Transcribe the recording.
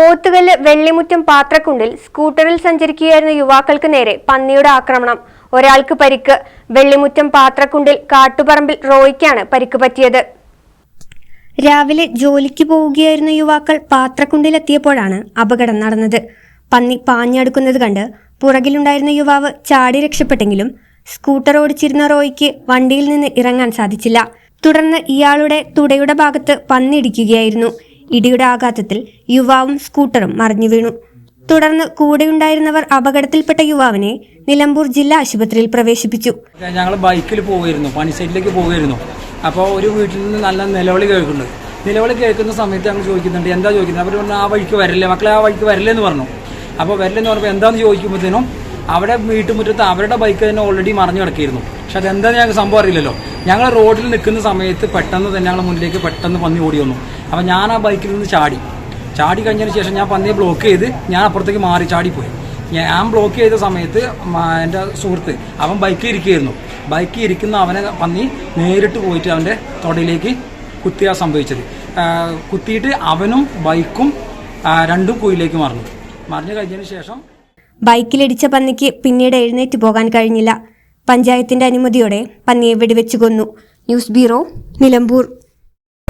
Pothukallu Vellimuttam പാത്രക്കുണ്ടിൽ സ്കൂട്ടറിൽ സഞ്ചരിക്കുകയായിരുന്ന യുവാക്കൾക്ക് നേരെ പന്നിയുടെ ആക്രമണം. ഒരാൾക്ക് പരിക്ക്. വെള്ളിമുറ്റം പാത്രക്കുണ്ടിൽ കാട്ടുപറമ്പിൽ റോയ്ക്കാണ് പരിക്ക് പറ്റിയത്. രാവിലെ ജോലിക്ക് പോവുകയായിരുന്ന യുവാക്കൾ പാത്രക്കുണ്ടിലെത്തിയപ്പോഴാണ് അപകടം നടന്നത്. പന്നി പാഞ്ഞടുക്കുന്നത് കണ്ട് പുറകിലുണ്ടായിരുന്ന യുവാവ് ചാടി രക്ഷപ്പെട്ടെങ്കിലും സ്കൂട്ടർ ഓടിച്ചിരുന്ന റോയ്ക്ക് വണ്ടിയിൽ നിന്ന് ഇറങ്ങാൻ സാധിച്ചില്ല. തുടർന്ന് ഇയാളുടെ തുടയുടെ ഭാഗത്ത് പന്നിടിക്കുകയായിരുന്നു ഇടിയുടെ ആഘാതത്തിൽ യുവാവും സ്കൂട്ടറും മറിഞ്ഞു വീണു. തുടർന്ന് കൂടെയുണ്ടായിരുന്നവർ അപകടത്തിൽപ്പെട്ട യുവാവിനെ നിലമ്പൂർ ജില്ലാ ആശുപത്രിയിൽ പ്രവേശിപ്പിച്ചു. ഞങ്ങൾ ബൈക്കിൽ പോവുമായിരുന്നു പണി സൈഡിലേക്ക് പോവുമായിരുന്നു അപ്പോൾ ഒരു വീട്ടിൽ നിന്ന് നല്ല നിലവിളി കേൾക്കുന്നുണ്ട്. നിലവിളി കേൾക്കുന്ന സമയത്ത് ഞങ്ങൾ ചോദിക്കുന്നുണ്ട് എന്താ ചോദിക്കുന്നത്? അവർ പറഞ്ഞു ആ വഴിക്ക് വരില്ലേ മക്കളെ ആ വഴിക്ക് വരില്ലേ എന്ന് പറഞ്ഞു. അപ്പോൾ വരില്ലെന്ന് പറഞ്ഞപ്പോൾ എന്താണെന്ന് ചോദിക്കുമ്പോഴത്തേനും അവിടെ വീട്ടുമുറ്റത്ത് അവരുടെ ബൈക്ക് തന്നെ ഓൾറെഡി മറിഞ്ഞു കിടക്കിയിരുന്നു. പക്ഷെ അതെന്താണെന്ന് ഞങ്ങൾക്ക് സംഭവം അറിയില്ലല്ലോ. ഞങ്ങൾ റോഡിൽ നിൽക്കുന്ന സമയത്ത് പെട്ടെന്ന് തന്നെ ഞങ്ങൾ മുന്നിലേക്ക് പെട്ടെന്ന് പന്നി ഓടി വന്നു. അപ്പോൾ ഞാൻ ആ ബൈക്കിൽ നിന്ന് ചാടി. ചാടി കഴിഞ്ഞതിന് ശേഷം ഞാൻ പന്നിയെ ബ്ലോക്ക് ചെയ്ത് ഞാൻ അപ്പുറത്തേക്ക് മാറി ചാടിപ്പോയി. ഞാൻ ബ്ലോക്ക് ചെയ്ത സമയത്ത് എന്റെ സുഹൃത്ത് അവൻ ബൈക്കിൽ ഇരിക്കുകയായിരുന്നു. ബൈക്കിൽ ഇരിക്കുന്ന അവനെ പന്നി നേരിട്ട് പോയിട്ട് അവന്റെ തൊടയിലേക്ക് കുത്തിയാ സംഭവിച്ചത്. കുത്തിയിട്ട് അവനും ബൈക്കും രണ്ടും കുയിലേക്ക് മറന്നു മറിഞ്ഞു കഴിഞ്ഞതിന് ശേഷം ബൈക്കിലിടിച്ച പന്നിക്ക് പിന്നീട് എഴുന്നേറ്റ് പോകാൻ കഴിഞ്ഞില്ല. പഞ്ചായത്തിന്റെ അനുമതിയോടെ പന്നിയെ വെടിവെച്ചു കൊന്നു. News bureau Nilambur.